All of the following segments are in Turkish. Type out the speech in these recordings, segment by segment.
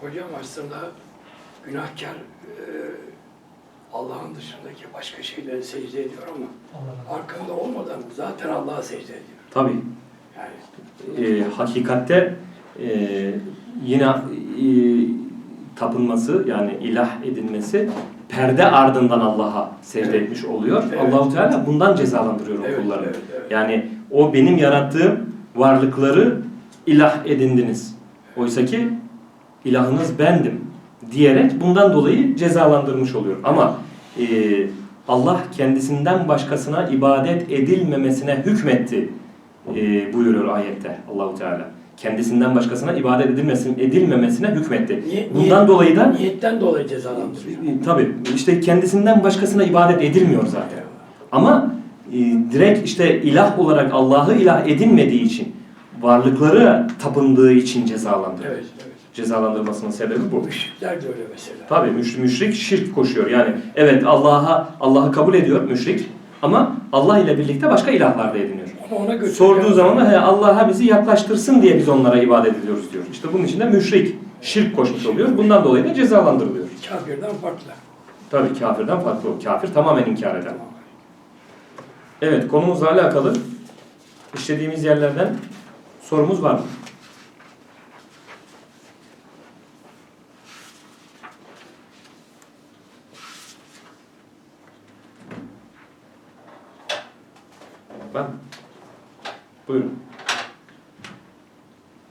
Hocam aslında günahkar e, Allah'ın dışındaki başka şeylere secde ediyor ama farkında olmadan zaten Allah'a secde ediyor. Tabii. Yani e, hakikatte e, yine e, tapınması yani ilah edilmesi perde ardından Allah'a secde Evet. etmiş oluyor. Evet. Allahu Teala bundan cezalandırıyor o Evet, kullarını. evet, evet. Yani o benim yarattığım varlıkları ilah edindiniz. Oysa ki ilahınız bendim diyerek bundan dolayı cezalandırmış oluyor. Ama e, Allah kendisinden başkasına ibadet edilmemesine hükmetti e, buyuruyor ayette Allahu Teala. Kendisinden başkasına ibadet edilmesin, edilmemesine hükmetti. Niye- Bundan dolayı da niyetten dolayı cezalandırıyor. e, tabii işte kendisinden başkasına ibadet edilmiyor zaten. Ama e, direkt işte ilah olarak Allah'ı ilah edinmediği için varlıkları tapındığı için cezalandırıyor. Evet, evet. Cezalandırmasının sebebi bu. Müşrikler de öyle mesela. Tabii müş- müşrik şirk koşuyor. Yani evet Allah'a Allah'ı kabul ediyor müşrik ama Allah ile birlikte başka ilahlar da ediniyor. Ama ona. Sorduğu zaman da "He, Allah'a bizi yaklaştırsın diye biz onlara ibadet ediyoruz diyor. İşte bunun için de müşrik şirk koşmuş oluyor. Bundan dolayı da cezalandırılıyor. Kafirden farklı. Tabii kafirden farklı o. Kafir tamamen inkar eden. Evet konumuzla alakalı işlediğimiz yerlerden sorumuz var mı? Var mı? Buyurun.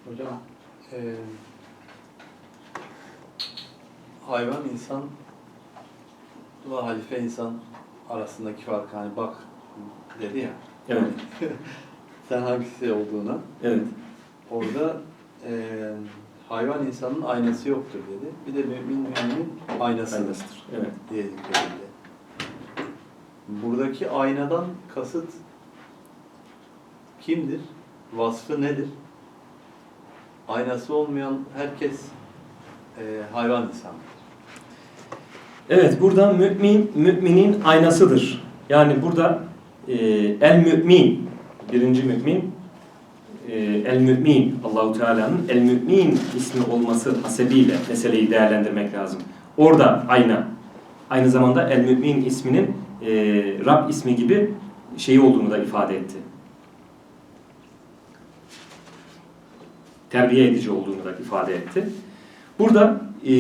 Hocam, eee hayvan insan ve halife insan arasındaki fark hani bak dedi ya. Evet. Sen hangisi olduğuna. Evet. Orada eee, hayvan insanın aynası yoktur dedi. Bir de mümin müminin aynasıdır Aynasıdır. Evet. diye zikredildi. Buradaki aynadan kasıt kimdir? Vasfı nedir? Aynası olmayan herkes eee, hayvan insandır. Evet burada mümin müminin aynasıdır. Yani burada e, el mümin birinci mümin e, el mümin Allahu Teala'nın el mümin ismi olması hasebiyle meseleyi değerlendirmek lazım. Orada ayna. Aynı zamanda el mümin isminin e, Rab ismi gibi şeyi olduğunu da ifade etti. Terbiye edici olduğunu da ifade etti. Burada e,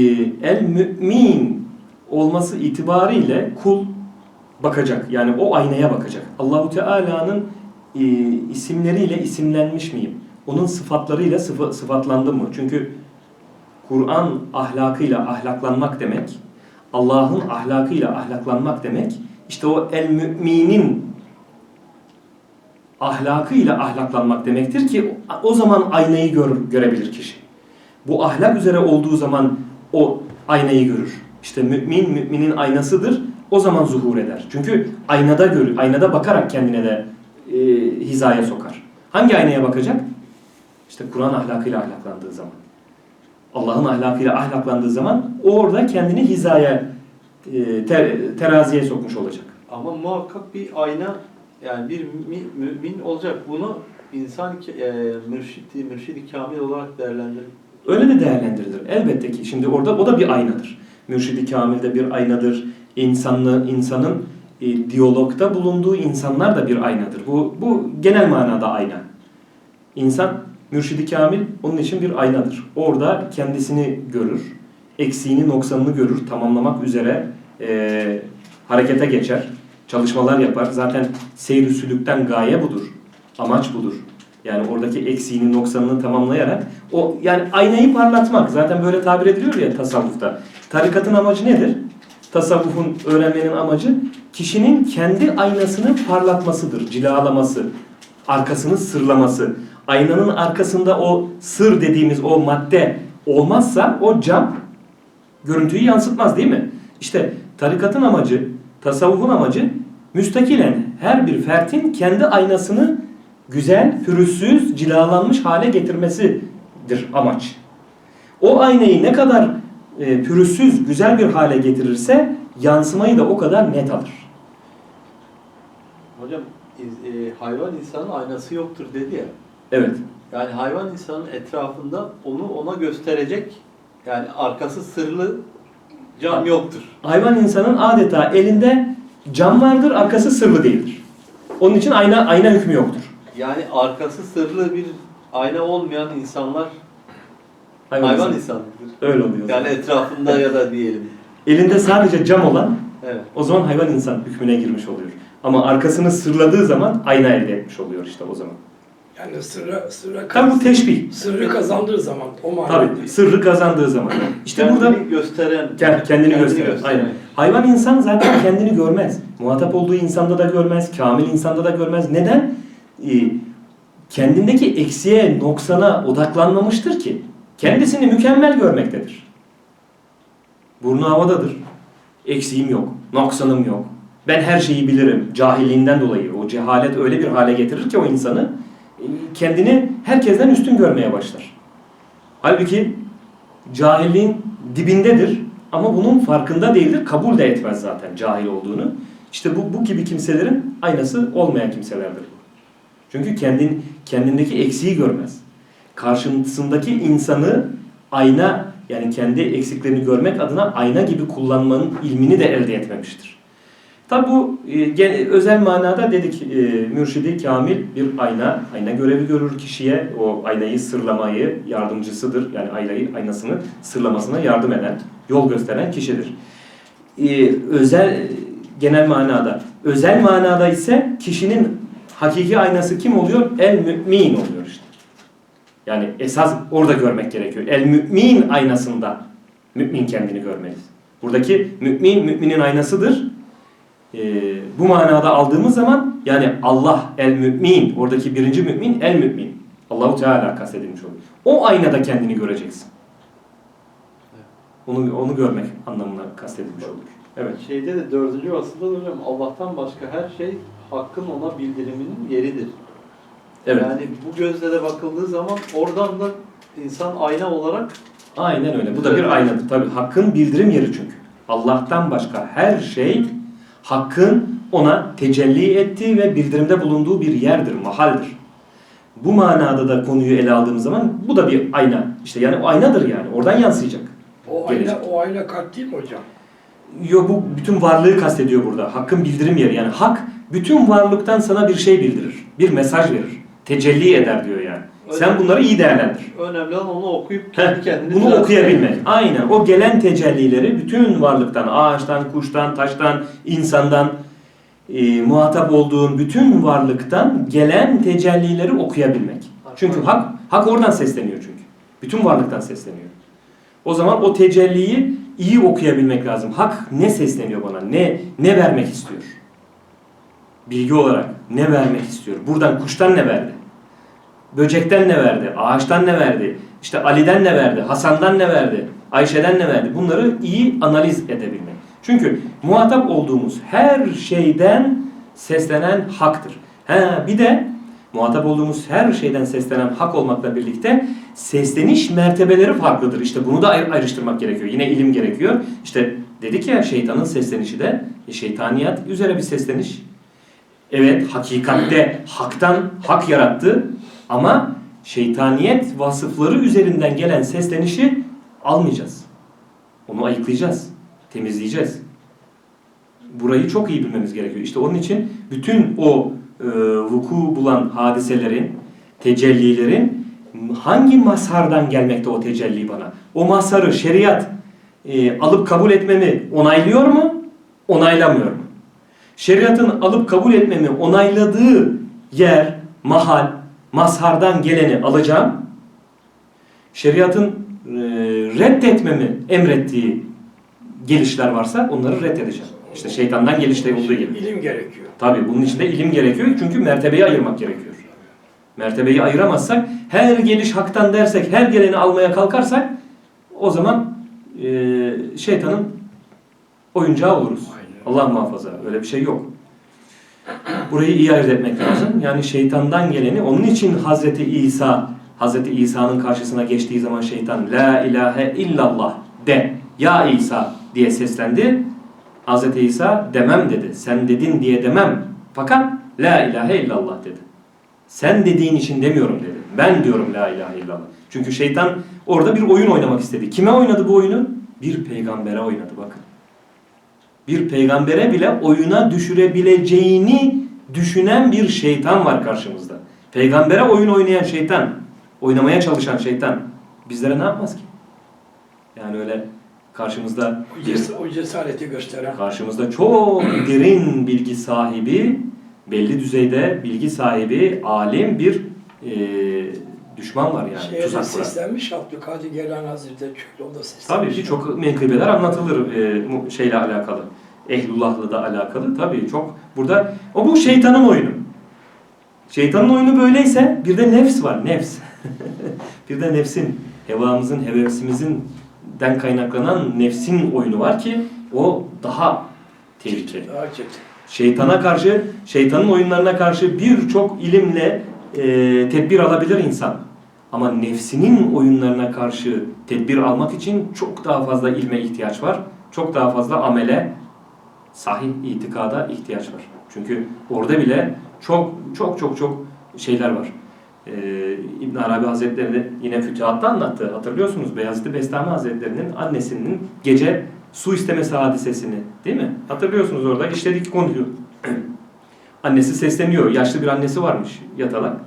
el mümin olması itibariyle kul bakacak. Yani o aynaya bakacak. Allahu Teala'nın e, isimleriyle isimlenmiş miyim? Onun sıfatlarıyla sıfa, sıfatlandım mı? Çünkü Kur'an ahlakıyla ahlaklanmak demek, Allah'ın ahlakıyla ahlaklanmak demek, işte o el müminin ahlakıyla ahlaklanmak demektir ki o zaman aynayı gör, görebilir kişi. Bu ahlak üzere olduğu zaman o aynayı görür. İşte mümin müminin aynasıdır. O zaman zuhur eder. Çünkü aynada görür, aynada bakarak kendine de e, hizaya sokar. Hangi aynaya bakacak? İşte Kur'an ahlakıyla ahlaklandığı zaman. Allah'ın ahlakıyla ahlaklandığı zaman orada kendini hizaya, e, ter- teraziye sokmuş olacak. Ama muhakkak bir ayna yani bir mümin, mümin olacak. Bunu insan e, mürşidi, mürşidi kamil olarak değerlendirir. Öyle de değerlendirilir. Elbette ki. Şimdi orada o da bir aynadır. Mürşidi Kamil de bir aynadır. İnsanlı, insanın e, diyalogda bulunduğu insanlar da bir aynadır. Bu, bu genel manada ayna. İnsan Mürşidi Kamil onun için bir aynadır. Orada kendisini görür. Eksiğini, noksanını görür. Tamamlamak üzere e, harekete geçer. Çalışmalar yapar. Zaten seyr-i sülükten gaye budur. Amaç budur. Yani oradaki eksiğini, noksanını tamamlayarak o yani aynayı parlatmak. Zaten böyle tabir ediliyor ya tasavvufta. Tarikatın amacı nedir? Tasavvufun öğrenmenin amacı kişinin kendi aynasını parlatmasıdır, cilalaması, arkasını sırlaması. Aynanın arkasında o sır dediğimiz o madde olmazsa o cam görüntüyü yansıtmaz değil mi? İşte tarikatın amacı, tasavvufun amacı müstakilen her bir fertin kendi aynasını güzel, pürüzsüz, cilalanmış hale getirmesidir amaç. O aynayı ne kadar e, pürüzsüz, güzel bir hale getirirse yansımayı da o kadar net alır. Hocam iz- e, hayvan insanın aynası yoktur dedi ya. Evet. Yani hayvan insanın etrafında onu ona gösterecek Yani arkası sırlı cam yoktur. Hayvan insanın adeta elinde cam vardır, arkası sırlı değildir. Onun için ayna ayna hükmü yoktur. Yani arkası sırlı bir ayna olmayan insanlar Hayvan, hayvan insanı. insanıdır. Öyle oluyor. Yani etrafında ya da diyelim. Elinde sadece cam olan Evet. o zaman hayvan insan hükmüne girmiş oluyor. Ama arkasını sırladığı zaman ayna elde etmiş oluyor işte o zaman. Yani sırra, sırra Tabi bu teşbih. sırrı kazandığı zaman o manada. Tabi sırrı kazandığı zaman. İşte kendini burada gösteren, Kend- kendini gösterir. Aynen. Hayvan insan zaten kendini görmez. Muhatap olduğu insanda da görmez, kamil insanda da görmez. Neden? Ee, kendindeki eksiğe, noksana odaklanmamıştır ki. Kendisini mükemmel görmektedir. Burnu havadadır. Eksiğim yok, noksanım yok. Ben her şeyi bilirim. Cahilliğinden dolayı. O cehalet öyle bir hale getirir ki o insanı e, kendini herkesten üstün görmeye başlar. Halbuki cahilliğin dibindedir ama bunun farkında değildir. Kabul de etmez zaten cahil olduğunu. İşte bu, bu gibi kimselerin aynası olmayan kimselerdir. Çünkü kendin, kendindeki eksiği görmez. Karşısındaki insanı ayna yani kendi eksiklerini görmek adına ayna gibi kullanmanın ilmini de elde etmemiştir. Tabi bu e, özel manada dedik e, mürşidi kamil bir ayna, ayna görevi görür kişiye o aynayı sırlamayı yardımcısıdır. Yani aynayı, aynasını sırlamasına yardım eden, yol gösteren kişidir. E, özel genel manada, özel manada ise kişinin hakiki aynası kim oluyor? El mümin oluyor işte. Yani esas orada görmek gerekiyor. El mümin aynasında mümin kendini görmeli. Buradaki mümin müminin aynasıdır. Ee, bu manada aldığımız zaman yani Allah el mümin oradaki birinci mümin el mümin. Allahu Teala kastedilmiş oluyor. O aynada kendini göreceksin. Onu onu görmek anlamına kastedilmiş oluyor. Evet. Şeyde de dördüncü vasıfta hocam Allah'tan başka her şey hakkın ona bildiriminin yeridir. Evet. Yani bu gözle de bakıldığı zaman oradan da insan ayna olarak Aynen öyle. Bu da bir aynadır. Tabii hakkın bildirim yeri çünkü. Allah'tan başka her şey hakkın ona tecelli ettiği ve bildirimde bulunduğu bir yerdir, mahaldir. Bu manada da konuyu ele aldığımız zaman bu da bir ayna. İşte yani o aynadır yani. Oradan yansıyacak. O Gelecek. ayna, o ayna kalp değil mi hocam? Yo bu bütün varlığı kastediyor burada. Hakkın bildirim yeri. Yani hak bütün varlıktan sana bir şey bildirir. Bir mesaj verir. Tecelli eder diyor yani. Sen bunları iyi değerlendir. önemli olan onu okuyup kendi kendini Bunu okuyabilmek. Aynen. O gelen tecellileri bütün varlıktan, ağaçtan, kuştan, taştan, insandan, e, muhatap olduğun bütün varlıktan gelen tecellileri okuyabilmek. Çünkü hak, hak oradan sesleniyor çünkü. Bütün varlıktan sesleniyor. O zaman o tecelliyi iyi okuyabilmek lazım. Hak ne sesleniyor bana? Ne ne vermek istiyor? Bilgi olarak ne vermek istiyor? Buradan kuştan ne verdi? Böcekten ne verdi? Ağaçtan ne verdi? İşte Ali'den ne verdi? Hasan'dan ne verdi? Ayşe'den ne verdi? Bunları iyi analiz edebilmek. Çünkü muhatap olduğumuz her şeyden seslenen haktır. Ha, bir de muhatap olduğumuz her şeyden seslenen hak olmakla birlikte sesleniş mertebeleri farklıdır. İşte bunu da ayr- ayrıştırmak gerekiyor. Yine ilim gerekiyor. İşte dedik ya şeytanın seslenişi de e, şeytaniyat üzere bir sesleniş. Evet hakikatte haktan hak yarattı ama şeytaniyet vasıfları üzerinden gelen seslenişi almayacağız. Onu ayıklayacağız, temizleyeceğiz. Burayı çok iyi bilmemiz gerekiyor. İşte onun için bütün o vuku bulan hadiselerin, tecellilerin hangi mazhardan gelmekte o tecelli bana? O mazharı şeriat e, alıp kabul etmemi onaylıyor mu? Onaylamıyor mu? Şeriatın alıp kabul etmemi onayladığı yer, mahal, mazhardan geleni alacağım. Şeriatın e, reddetmemi emrettiği gelişler varsa onları reddedeceğim. İşte şeytandan gelişte olduğu gibi. İlim gerekiyor. Tabii bunun için de ilim gerekiyor çünkü mertebeyi ayırmak gerekiyor. Mertebeyi ayıramazsak, her geliş haktan dersek, her geleni almaya kalkarsak o zaman e, şeytanın oyuncağı oluruz. Aynen. Allah muhafaza. Öyle bir şey yok. Burayı iyi ayırt etmek lazım. Yani şeytandan geleni, onun için Hazreti İsa, Hazreti İsa'nın karşısına geçtiği zaman şeytan La ilahe illallah de, ya İsa diye seslendi. Hazreti İsa demem dedi. Sen dedin diye demem. Fakat La ilahe illallah dedi. Sen dediğin için demiyorum dedi. Ben diyorum La ilahe illallah. Çünkü şeytan Orada bir oyun oynamak istedi. Kime oynadı bu oyunu? Bir peygambere oynadı bakın. Bir peygambere bile oyuna düşürebileceğini düşünen bir şeytan var karşımızda. Peygambere oyun oynayan şeytan, oynamaya çalışan şeytan bizlere ne yapmaz ki? Yani öyle karşımızda O, cesareti gösteren Karşımızda çok derin bilgi sahibi, belli düzeyde bilgi sahibi, alim bir e, düşman var yani. şeye tuzak seslenmiş Abdülkadir Geylani Hazretleri çünkü o da seslenmiş. Tabii birçok menkıbeler anlatılır e, şeyle alakalı. Ehlullah'la da alakalı. Tabii çok burada o bu şeytanın oyunu. Şeytanın oyunu böyleyse bir de nefs var. Nefs. bir de nefsin, hevamızın, hevesimizin den kaynaklanan nefsin oyunu var ki o daha tehlikeli. Daha. Şeytana karşı, şeytanın oyunlarına karşı birçok ilimle e, tedbir alabilir insan. Ama nefsinin oyunlarına karşı tedbir almak için çok daha fazla ilme ihtiyaç var. Çok daha fazla amele, sahih itikada ihtiyaç var. Çünkü orada bile çok çok çok çok şeyler var. Ee, İbn Arabi Hazretleri de yine Fütuhat'ta anlattı. Hatırlıyorsunuz Beyazıt Bestami Hazretleri'nin annesinin gece su istemesi hadisesini değil mi? Hatırlıyorsunuz orada işledik konuyu. Annesi sesleniyor. Yaşlı bir annesi varmış yatalak.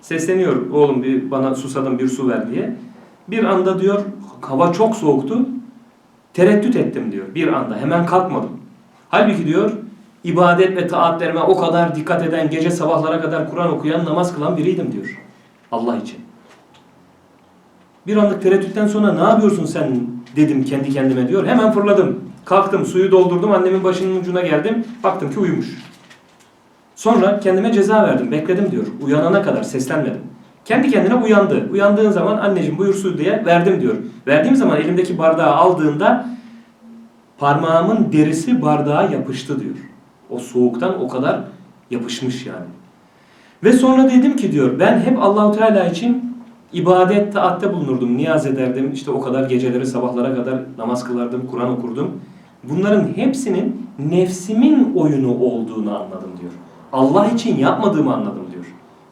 Sesleniyor oğlum bir bana susadım bir su ver diye. Bir anda diyor hava çok soğuktu. Tereddüt ettim diyor bir anda. Hemen kalkmadım. Halbuki diyor ibadet ve taatlerime o kadar dikkat eden, gece sabahlara kadar Kur'an okuyan, namaz kılan biriydim diyor. Allah için. Bir anlık tereddütten sonra ne yapıyorsun sen dedim kendi kendime diyor. Hemen fırladım. Kalktım, suyu doldurdum, annemin başının ucuna geldim. Baktım ki uyumuş. Sonra kendime ceza verdim, bekledim diyor. Uyanana kadar seslenmedim. Kendi kendine uyandı. Uyandığın zaman anneciğim buyur su diye verdim diyor. Verdiğim zaman elimdeki bardağı aldığında parmağımın derisi bardağa yapıştı diyor. O soğuktan o kadar yapışmış yani. Ve sonra dedim ki diyor ben hep Allahu Teala için ibadet taatte bulunurdum, niyaz ederdim. İşte o kadar geceleri sabahlara kadar namaz kılardım, Kur'an okurdum. Bunların hepsinin nefsimin oyunu olduğunu anladım diyor. Allah için yapmadığımı anladım diyor.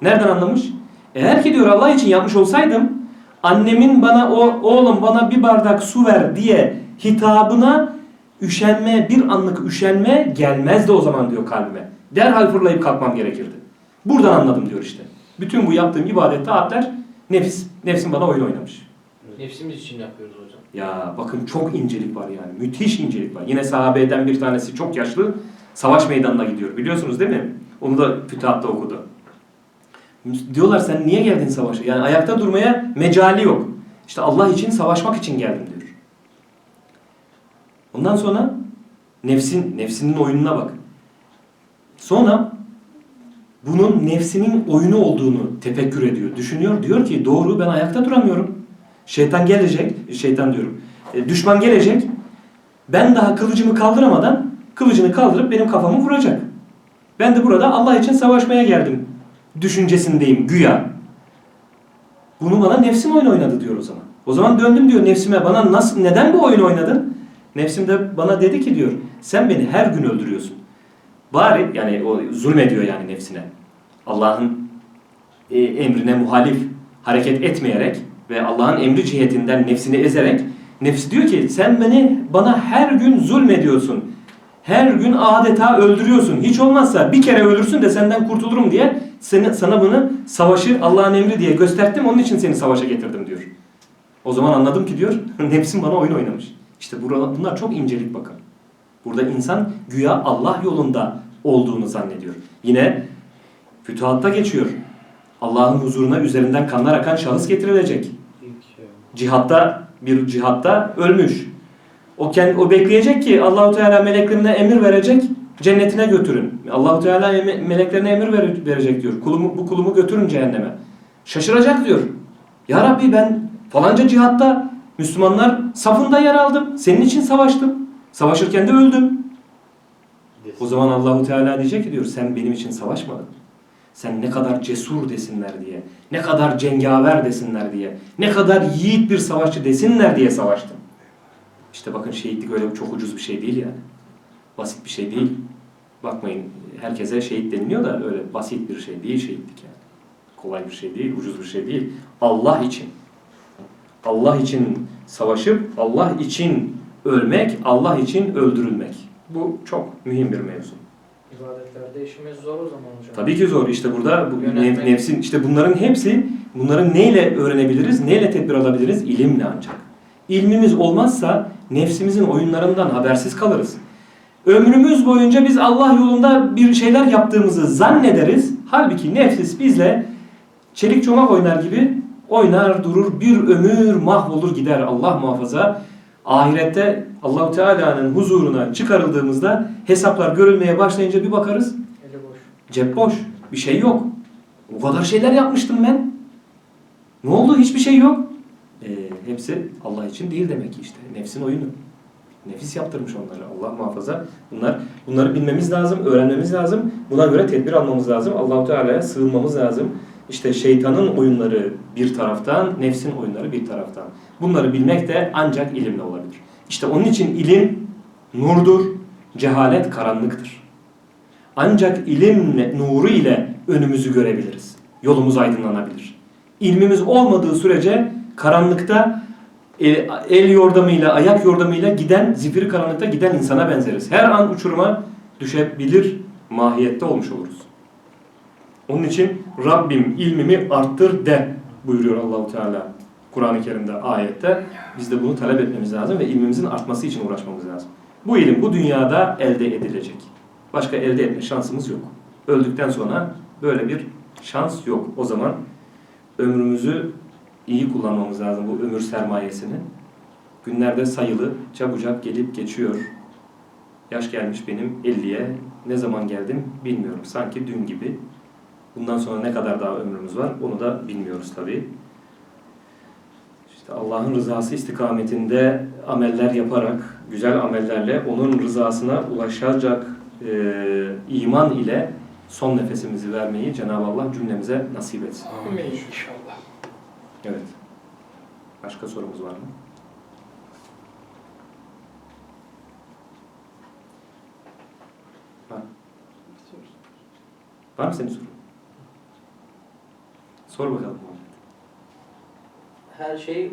Nereden anlamış? Eğer ki diyor Allah için yapmış olsaydım annemin bana o oğlum bana bir bardak su ver diye hitabına üşenme, bir anlık üşenme gelmezdi o zaman diyor kalbime. Derhal fırlayıp kalkmam gerekirdi. Buradan anladım diyor işte. Bütün bu yaptığım ibadet, taatler nefis. Nefsim bana oyun oynamış. Nefsimiz için yapıyoruz hocam. Ya bakın çok incelik var yani. Müthiş incelik var. Yine sahabeden bir tanesi çok yaşlı savaş meydanına gidiyor. Biliyorsunuz değil mi? Onu da Fütuhat'ta okudu. Diyorlar sen niye geldin savaşa? Yani ayakta durmaya mecali yok. İşte Allah için savaşmak için geldim diyor. Ondan sonra nefsin nefsinin oyununa bak. Sonra bunun nefsinin oyunu olduğunu tefekkür ediyor, düşünüyor. Diyor ki doğru ben ayakta duramıyorum. Şeytan gelecek, şeytan diyorum. e, Düşman gelecek. Ben daha kılıcımı kaldıramadan kılıcını kaldırıp benim kafamı vuracak. Ben de burada Allah için savaşmaya geldim düşüncesindeyim güya. Bunu bana nefsim oyun oynadı diyor o zaman. O zaman döndüm diyor nefsime bana nasıl neden bu oyunu oynadın? Nefsim de bana dedi ki diyor sen beni her gün öldürüyorsun. Bari yani o zulmediyor yani nefsine. Allah'ın e, emrine muhalif hareket etmeyerek ve Allah'ın emri cihetinden nefsini ezerek nefsi diyor ki sen beni bana her gün zulmediyorsun. Her gün adeta öldürüyorsun. Hiç olmazsa bir kere ölürsün de senden kurtulurum diye seni, sana bunu savaşı Allah'ın emri diye gösterdim. Onun için seni savaşa getirdim diyor. O zaman anladım ki diyor nefsim bana oyun oynamış. İşte buralar, bunlar çok incelik bakın. Burada insan güya Allah yolunda olduğunu zannediyor. Yine fütuhatta geçiyor. Allah'ın huzuruna üzerinden kanlar akan şahıs getirilecek. Cihatta bir cihatta ölmüş. O kend, o bekleyecek ki Allahu Teala meleklerine emir verecek, cennetine götürün. Allahu Teala meleklerine emir ver- verecek diyor. Kulumu, bu kulumu götürün cehenneme. Şaşıracak diyor. Ya Rabbi ben falanca cihatta Müslümanlar safında yer aldım. Senin için savaştım. Savaşırken de öldüm. O zaman Allahu Teala diyecek ki diyor sen benim için savaşmadın. Sen ne kadar cesur desinler diye, ne kadar cengaver desinler diye, ne kadar yiğit bir savaşçı desinler diye savaştın. İşte bakın şehitlik öyle çok ucuz bir şey değil yani. Basit bir şey değil. Bakmayın herkese şehit deniliyor da öyle basit bir şey değil şehitlik yani. Kolay bir şey değil, ucuz bir şey değil. Allah için. Allah için savaşıp Allah için ölmek, Allah için öldürülmek. Bu çok mühim bir mevzu. İbadetlerde işimiz zor o zaman hocam. Tabii ki zor. İşte burada bu Yönetmek. nef- nefsin işte bunların hepsi bunların neyle öğrenebiliriz? Neyle tedbir alabiliriz? İlimle ancak. İlmimiz olmazsa nefsimizin oyunlarından habersiz kalırız. Ömrümüz boyunca biz Allah yolunda bir şeyler yaptığımızı zannederiz. Halbuki nefsis bizle çelik çomak oynar gibi oynar durur bir ömür mahvolur gider Allah muhafaza. Ahirette Allahu Teala'nın huzuruna çıkarıldığımızda hesaplar görülmeye başlayınca bir bakarız Eli boş. Cep boş. Bir şey yok. O kadar şeyler yapmıştım ben. Ne oldu? Hiçbir şey yok. Ee, hepsi Allah için değil demek ki işte. Nefsin oyunu. Nefis yaptırmış onları. Allah muhafaza. Bunlar bunları bilmemiz lazım, öğrenmemiz lazım. Buna göre tedbir almamız lazım. Allahu Teala'ya sığınmamız lazım. İşte şeytanın oyunları bir taraftan, nefsin oyunları bir taraftan. Bunları bilmek de ancak ilimle olabilir. İşte onun için ilim nurdur, cehalet karanlıktır. Ancak ilim nuru ile önümüzü görebiliriz. Yolumuz aydınlanabilir. İlmimiz olmadığı sürece karanlıkta el, el yordamıyla, ayak yordamıyla giden, zifiri karanlıkta giden insana benzeriz. Her an uçuruma düşebilir mahiyette olmuş oluruz. Onun için Rabbim ilmimi arttır de buyuruyor Allahu Teala Kur'an-ı Kerim'de ayette. Biz de bunu talep etmemiz lazım ve ilmimizin artması için uğraşmamız lazım. Bu ilim bu dünyada elde edilecek. Başka elde etme şansımız yok. Öldükten sonra böyle bir şans yok. O zaman ömrümüzü iyi kullanmamız lazım bu ömür sermayesini. Günlerde sayılı, çabucak gelip geçiyor. Yaş gelmiş benim 50'ye. Ne zaman geldim bilmiyorum. Sanki dün gibi. Bundan sonra ne kadar daha ömrümüz var onu da bilmiyoruz tabii. İşte Allah'ın rızası istikametinde ameller yaparak, güzel amellerle onun rızasına ulaşacak e, iman ile son nefesimizi vermeyi Cenab-ı Allah cümlemize nasip etsin. Amin inşallah. Evet. Başka sorumuz var mı? Var. Var mı senin sorun? Sor bakalım. Her şey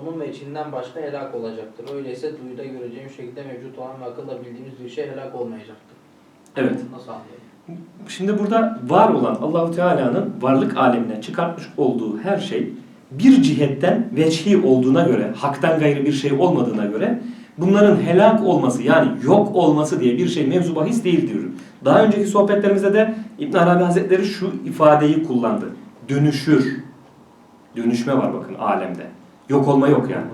onun ve içinden başka helak olacaktır. Öyleyse duyuda göreceğim şekilde mevcut olan ve akılla bildiğimiz bir şey helak olmayacaktır. Evet. Nasıl anlayalım? Şimdi burada var olan Allahu Teala'nın varlık alemine çıkartmış olduğu her şey bir cihetten veçhi olduğuna göre, haktan gayrı bir şey olmadığına göre bunların helak olması yani yok olması diye bir şey mevzu bahis değil diyor. Daha önceki sohbetlerimizde de İbn Arabi Hazretleri şu ifadeyi kullandı. Dönüşür. Dönüşme var bakın alemde. Yok olma yok yani.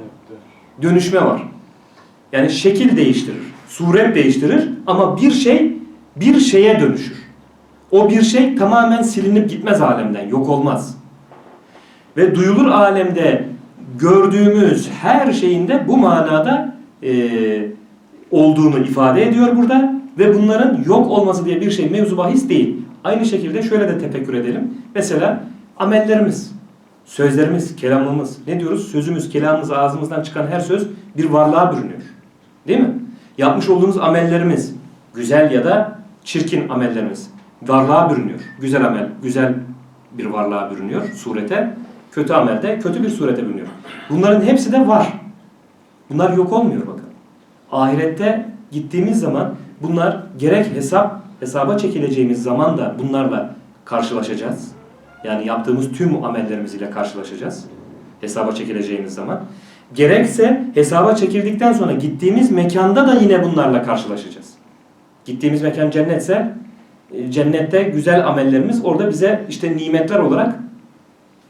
Dönüşme var. Yani şekil değiştirir, suret değiştirir ama bir şey bir şeye dönüşür. O bir şey tamamen silinip gitmez alemden, yok olmaz. Ve duyulur alemde gördüğümüz her şeyinde bu manada eee, olduğunu ifade ediyor burada. Ve bunların yok olması diye bir şey mevzu bahis değil. Aynı şekilde şöyle de tefekkür edelim. Mesela amellerimiz, sözlerimiz, kelamımız. Ne diyoruz? Sözümüz, kelamımız, ağzımızdan çıkan her söz bir varlığa bürünüyor. Değil mi? Yapmış olduğumuz amellerimiz, güzel ya da çirkin amellerimiz varlığa bürünüyor. Güzel amel, güzel bir varlığa bürünüyor surete. Kötü amel de kötü bir surete bürünüyor. Bunların hepsi de var. Bunlar yok olmuyor bakın. Ahirette gittiğimiz zaman bunlar gerek hesap, hesaba çekileceğimiz zaman da bunlarla karşılaşacağız. Yani yaptığımız tüm amellerimiz ile karşılaşacağız. Hesaba çekileceğimiz zaman. Gerekse hesaba çekildikten sonra gittiğimiz mekanda da yine bunlarla karşılaşacağız. Gittiğimiz mekan cennetse e, cennette güzel amellerimiz orada bize işte nimetler olarak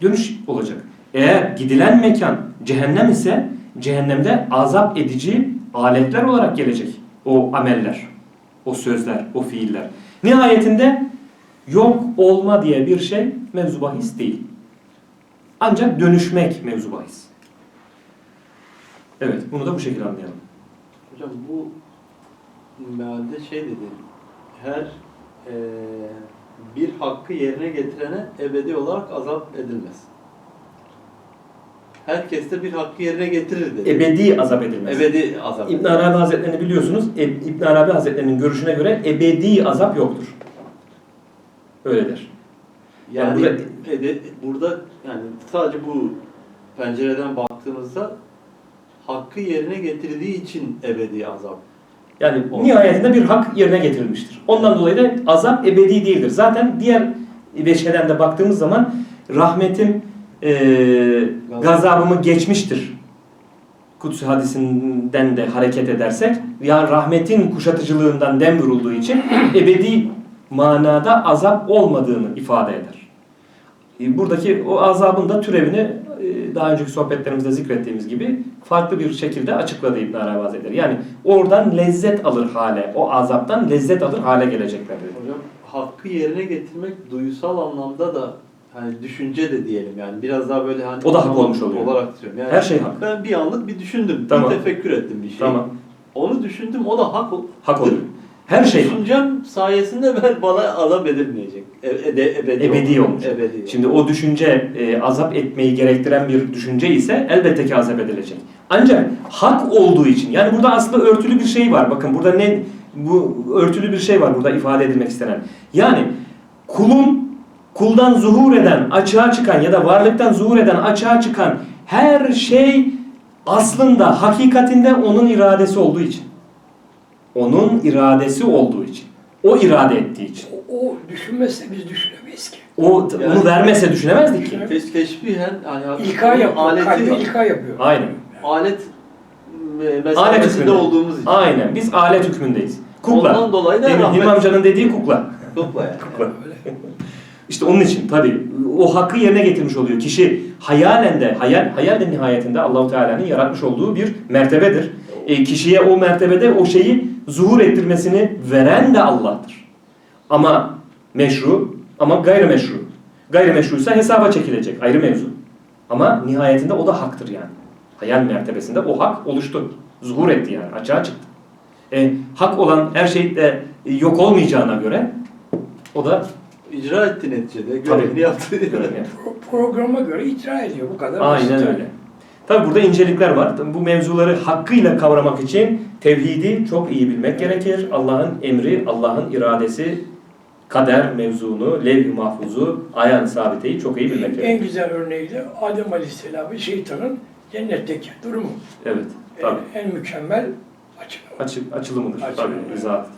dönüş olacak. Eğer gidilen mekan cehennem ise cehennemde azap edici aletler olarak gelecek o ameller, o sözler, o fiiller. Nihayetinde yok olma diye bir şey mevzu bahis değil. Ancak dönüşmek mevzu bahis. Evet, bunu da bu şekilde anlayalım. Hocam bu mealde şey dedi. Her eee, bir hakkı yerine getirene ebedi olarak azap edilmez. Herkes de bir hakkı yerine getirir dedi. Ebedi azap edilmez. Ebedi azap. İbn Arabi Hazretlerini biliyorsunuz. E, İbn Arabi Hazretlerinin görüşüne göre ebedi azap yoktur. Öyle der. Yani Yani burada, burada yani sadece bu pencereden baktığımızda hakkı yerine getirdiği için ebedi azap. Yani Oldu. nihayetinde bir hak yerine getirilmiştir. Ondan dolayı da azap ebedi değildir. Zaten diğer veçheden de baktığımız zaman rahmetim e, gazabımı geçmiştir. Kutsi hadisinden de hareket edersek ya rahmetin kuşatıcılığından dem vurulduğu için ebedi manada azap olmadığını ifade eder. E, Buradaki o azabın da türevini e, daha önceki sohbetlerimizde zikrettiğimiz gibi farklı bir şekilde açıkladı İbn Arabi Hazretleri. Yani oradan lezzet alır hale, o azaptan lezzet alır hale gelecekler dedi. Hocam hakkı yerine getirmek duysal anlamda da hani düşünce de diyelim yani biraz daha böyle hani O da hak olmuş oluyor. olarak diyorum. Yani Her şey hak. Ben bir anlık bir düşündüm, Tamam. bir tefekkür ettim bir şey. Tamam. Onu düşündüm, o da hak. Hak oluyor. Her şey. Düşüncem sayesinde ben bana azap edilmeyecek. E, ede, ebedi, Ebedi olmuş. Ebedi. Şimdi o düşünce e, azap etmeyi gerektiren bir düşünce ise elbette ki azap edilecek. Ancak hak olduğu için yani burada aslında örtülü bir şey var. Bakın burada ne bu örtülü bir şey var burada ifade edilmek istenen. Yani kulun kuldan zuhur eden, açığa çıkan ya da varlıktan zuhur eden, açığa çıkan her şey aslında hakikatinde onun iradesi olduğu için. Onun iradesi olduğu için. O irade ettiği için. O, o düşünmezse biz düşünemeyiz ki. O Yani- onu vermese düşünemezdik ki. Teş, teşbihen hani İlka yapıyor. aleti, Kalbi ilka yapıyor. Aynen. alet e, Alet hükmünde. olduğumuz için. Aynen. Biz alet hükmündeyiz. Kukla. Ondan dolayı da Hilmi rahmet. Hilmi amcanın dediği kukla. Kukla yani. Kukla. İşte onun için tabii o hakkı yerine getirmiş oluyor. Kişi hayalen de hayal hayal de nihayetinde Allahu Teala'nın yaratmış olduğu bir mertebedir. E, kişiye o mertebede o şeyi zuhur ettirmesini veren de Allah'tır. Ama meşru ama gayrimeşru. Gayrimeşruysa hesaba çekilecek ayrı mevzu. Ama nihayetinde o da haktır yani. Hayal mertebesinde o hak oluştu. Zuhur etti yani açığa çıktı. E, hak olan her şey de yok olmayacağına göre o da İcra etti neticede. Görevini yaptı. görevini yaptı. Pro- programa göre icra ediyor. Bu kadar basit. Aynen öyle. Tabi burada incelikler var. Tabii Bu mevzuları hakkıyla kavramak için tevhidi çok iyi bilmek gerekir. Allah'ın emri, Allah'ın iradesi, kader mevzunu, levh-i mahfuzu, ayan sabiteyi çok iyi bilmek En gerekir. güzel örneği de Adem Aleyhisselam'ın şeytanın cennetteki durumu. Evet. Tabii. En, en mükemmel açıklama. Açı, açılımıdır. Açılımı. Tabii. izahatıdır.